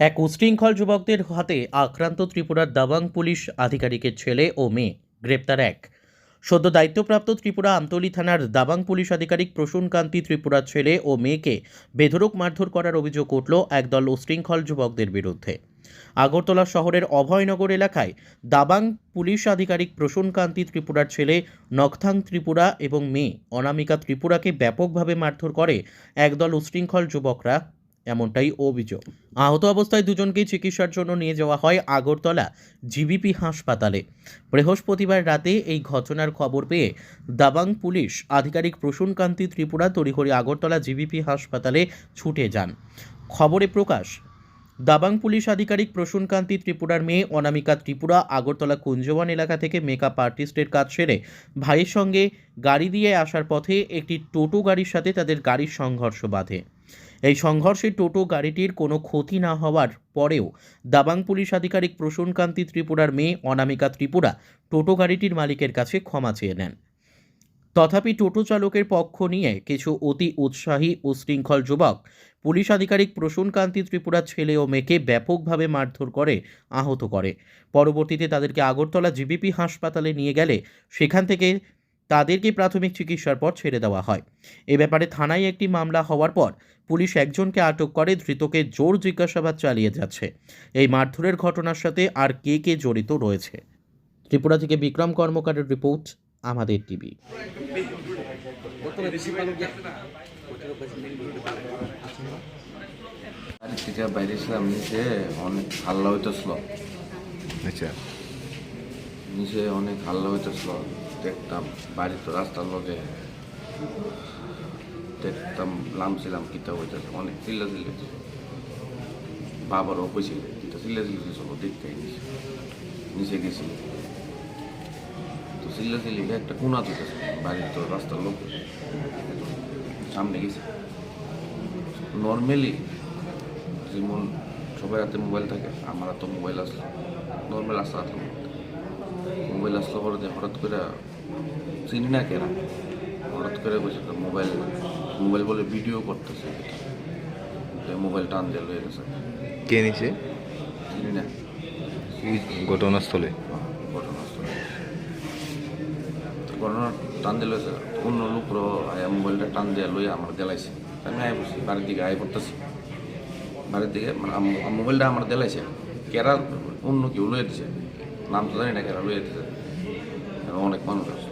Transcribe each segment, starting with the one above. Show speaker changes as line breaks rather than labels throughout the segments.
এক উশৃঙ্খল যুবকদের হাতে আক্রান্ত ত্রিপুরার দাবাং পুলিশ আধিকারিকের ছেলে ও মেয়ে, গ্রেপ্তার এক। সদ্য দায়িত্বপ্রাপ্ত ত্রিপুরা আমতলী থানার দাবাং পুলিশ আধিকারিক প্রসূন কান্তি ত্রিপুরার ছেলে ও মেয়েকে বেধরক মারধর করার অভিযোগ উঠল একদল উশৃঙ্খল যুবকদের বিরুদ্ধে। আগরতলা শহরের অভয়নগর এলাকায় দাবাং পুলিশ আধিকারিক প্রসূন কান্তি ত্রিপুরার ছেলে নকথাং ত্রিপুরা এবং মেয়ে অনামিকা ত্রিপুরাকে ব্যাপকভাবে মারধর করে একদল উশৃঙ্খল যুবকরা এমনটাই অভিযোগ। আহত অবস্থায় দুজনকেই চিকিৎসার জন্য নিয়ে যাওয়া হয় আগরতলা জিবিপি হাসপাতালে। বৃহস্পতিবার রাতে এই ঘটনার খবর পেয়ে দাবাং পুলিশ আধিকারিক প্রসূনকান্তি ত্রিপুরা তড়িঘড়ি আগরতলা জিবিপি হাসপাতালে ছুটে যান। খবরে প্রকাশ দাবাং পুলিশ আধিকারিক প্রসূন কান্তি ত্রিপুরার মেয়ে অনামিকা ত্রিপুরা আগরতলা কুঞ্জওয়ান এলাকা থেকে মেকআপ আর্টিস্টের কাজ সেরে ভাইয়ের সঙ্গে গাড়ি দিয়ে আসার পথে একটি টোটো গাড়ির সাথে তাদের গাড়ির সংঘর্ষ বাধে। এই সংঘর্ষে টোটো গাড়িটির কোনো ক্ষতি না হওয়ার পরেও দাবাং পুলিশ আধিকারিক প্রসূন কান্তি ত্রিপুরার মেয়ে অনামিকা ত্রিপুরা টোটো গাড়িটির মালিকের কাছে ক্ষমা চেয়ে নেন। তথাপি টোটো চালকের পক্ষ নিয়ে কিছু অতি উৎসাহী উশৃঙ্খল যুবক পুলিশ আধিকারিক প্রসূন কান্তি ত্রিপুরার ছেলে ও মেয়েকে ব্যাপকভাবে মারধর করে, আহত করে। পরবর্তীতে তাদেরকে আগরতলা জিবিপি হাসপাতালে নিয়ে গেলে সেখান থেকে তাদেরকে প্রাথমিক চিকিৎসার পর ছেড়ে দেওয়া হয়। এ ব্যাপারে থানায় একটি মামলা হওয়ার পর পুলিশ একজনকে আটক করে, ধৃতকে জোর জিজ্ঞাসাবাদ চালিয়ে যাচ্ছে। এই মারধরের ঘটনার সাথে আর কে কে জড়িত রয়েছে? ত্রিপুরা থেকে বিক্রম কর্মকারের রিপোর্ট, আমাদের টিভি।
বাড়ি থেকে বাইরে ছিলাম নিচে অনেক হাল্লা হইতেছিল।
আচ্ছা।
নিচে অনেক হাল্লা হইতেছিল দেখতাম বাড়ি তো রাস্তার লগে। দেখতাম লামছিলাম কিতা হইতেছে অনেক চিল্লা চিল্লি বাবারও কইছিল কিতা চিল্লা চিল্লি চলো দেখতে নিচে। নিচে গেছি তো চিল্লা চিল্লি একটা কোনা দিতেছে বাড়ির তো রাস্তার লোক সামনে গেছি নর্মালি যেমন সবাই হাতে মোবাইল থাকে আমার হাতে মোবাইল আসলো। নর্মাল আসতে আসলো মোবাইল আসলো পরে যে হঠাৎ করে চিনি না কেনা হঠাৎ করে বসে মোবাইল মোবাইল বলে ভিডিও করতেছে মোবাইল টান দিয়ে লয়ে গেছে।
কে নিছে?
চিনি না।
ঘটনাস্থলে
তো ঘটনা টান দিয়ে লয়েছে অন্য লোকরও আয়া মোবাইলটা টান দিয়ে লইয়া আমার দেলাইছে। আমি আয় বসি, বাড়ির দিকে আয় পড়তেছি। বাড়ির দিকে মানে মোবাইলটা আমার দেলাইছে। কেরা অন্য কেউ লয়ে দিছে। নাম তো জানি না কেরা লয়ে দিছে। অনেক মানুষ আছে।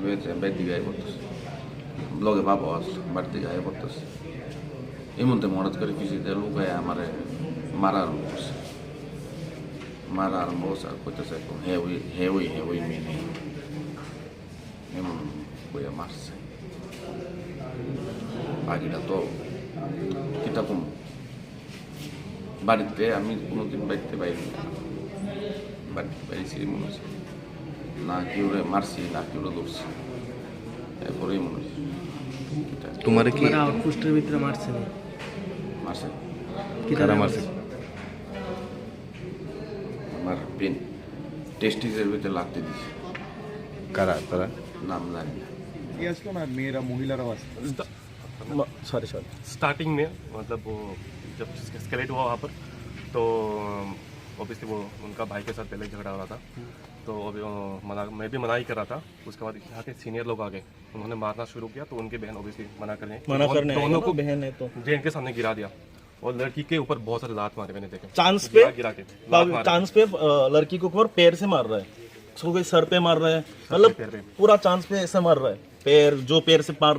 লয়ে দিছে, বাড়ির দিকে আয় পড়তেছে। লগে বাবা আছে, বাড়ির দিকে আয় পড়তেছে। এই মধ্যে হঠাৎ করে পিছিয়ে লুকায় আমার মারা আরম্ভ করছে। মারা আরম্ভ করছে আর কইতেছে হে ওই হে ওই হে ওই মেয়ে এমন কইয়া মারছে বাকিটা তো কিতা বাড়িতে আমি কোনোদিন বাড়িতে বাইরে বাড়িতে বাইরেছি মনে হচ্ছে না কেউ মারছি না কেউ ধরছি এরপরেই মনে হচ্ছে
তোমারে কি
আউটপোস্টের ভিতরে মারছে না
মারছে
কি তারা
মারছে
আমার পেন টেস্টিসের ভিতরে লাগতে দিছে
কারা তারা
নাম জানি না
ये আসলো না মেয়েরা মহিলারাও আসলো
সরি সরি
स्टार्टिंग में मतलब वो जब स्केलेट हुआ वहाँ पर तो ऑब्वियसली वो उनका भाई के साथ पहले झगड़ा हो रहा था तो अभी वो मना मैं भी मना ही कर रहा था उसके बाद यहाँ के सीनियर लोग आ गए उन्होंने मारना शुरू किया तो उनकी बहन ऑब्वियसली मना करने
मना
दोनों-
करने
दोनों को
बहन है तो
जेन के सामने गिरा दिया और लड़की के ऊपर बहुत सारे लात मारे मैंने देखे
चांस पे
गिरा- गिरा के लात मारे।
चांस पे अ, लड़की को ऊपर पैर से मार रहा है उसको कोई सर पे मार रहा है मतलब
पैर पे।
पूरा चांस पे ऐसे मार रहा है पैर जो पैर से मार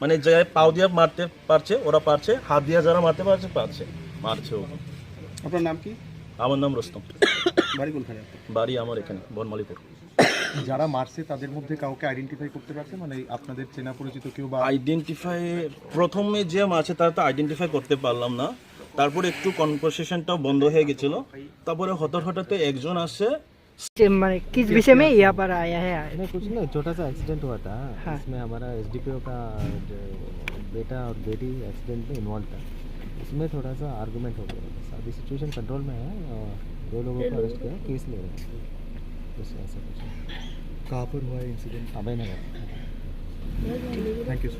মানে জায়গায় পাও দিয়ে মারতে পারছে ওরা পারছে হাত দিয়ে যারা মারতে পারছে পারছে মারছে ও
আপনার নাম কি
আমার নাম রস্তম
বাড়ি কোনখানে আপনার?
বাড়ি আমার এখানে বনমালীপুর
যারা মারছে তাদের মধ্যে কাউকে আইডেন্টিফাই করতে পারছে মানে আপনাদের চেনা পরিচিত কেউ বা
আইডেন্টিফাই প্রথমে যে আছে তারা তো আইডেন্টিফাই করতে পারলাম না তারপরে একটু কনভারসেশনটা বন্ধ হয়ে গেছিল তারপরে হঠাৎ হঠাৎ একজন আসে
से मैंने किस विषय में यहाँ पर आया है
नहीं कुछ नहीं छोटा सा एक्सीडेंट हुआ था।
हाँ।
इसमें हमारा एसडीपीओ का बेटा और बेटी एक्सीडेंट में इन्वॉल्व था। इसमें थोड़ा सा आर्गूमेंट हो गया। अभी सिचुएशन कंट्रोल में है और दो लोगों को अरेस्ट किया केस ले रहे हैं। बस ऐसा कुछ
कहाँ पर हुआ incident
Abhay Nagar
thank you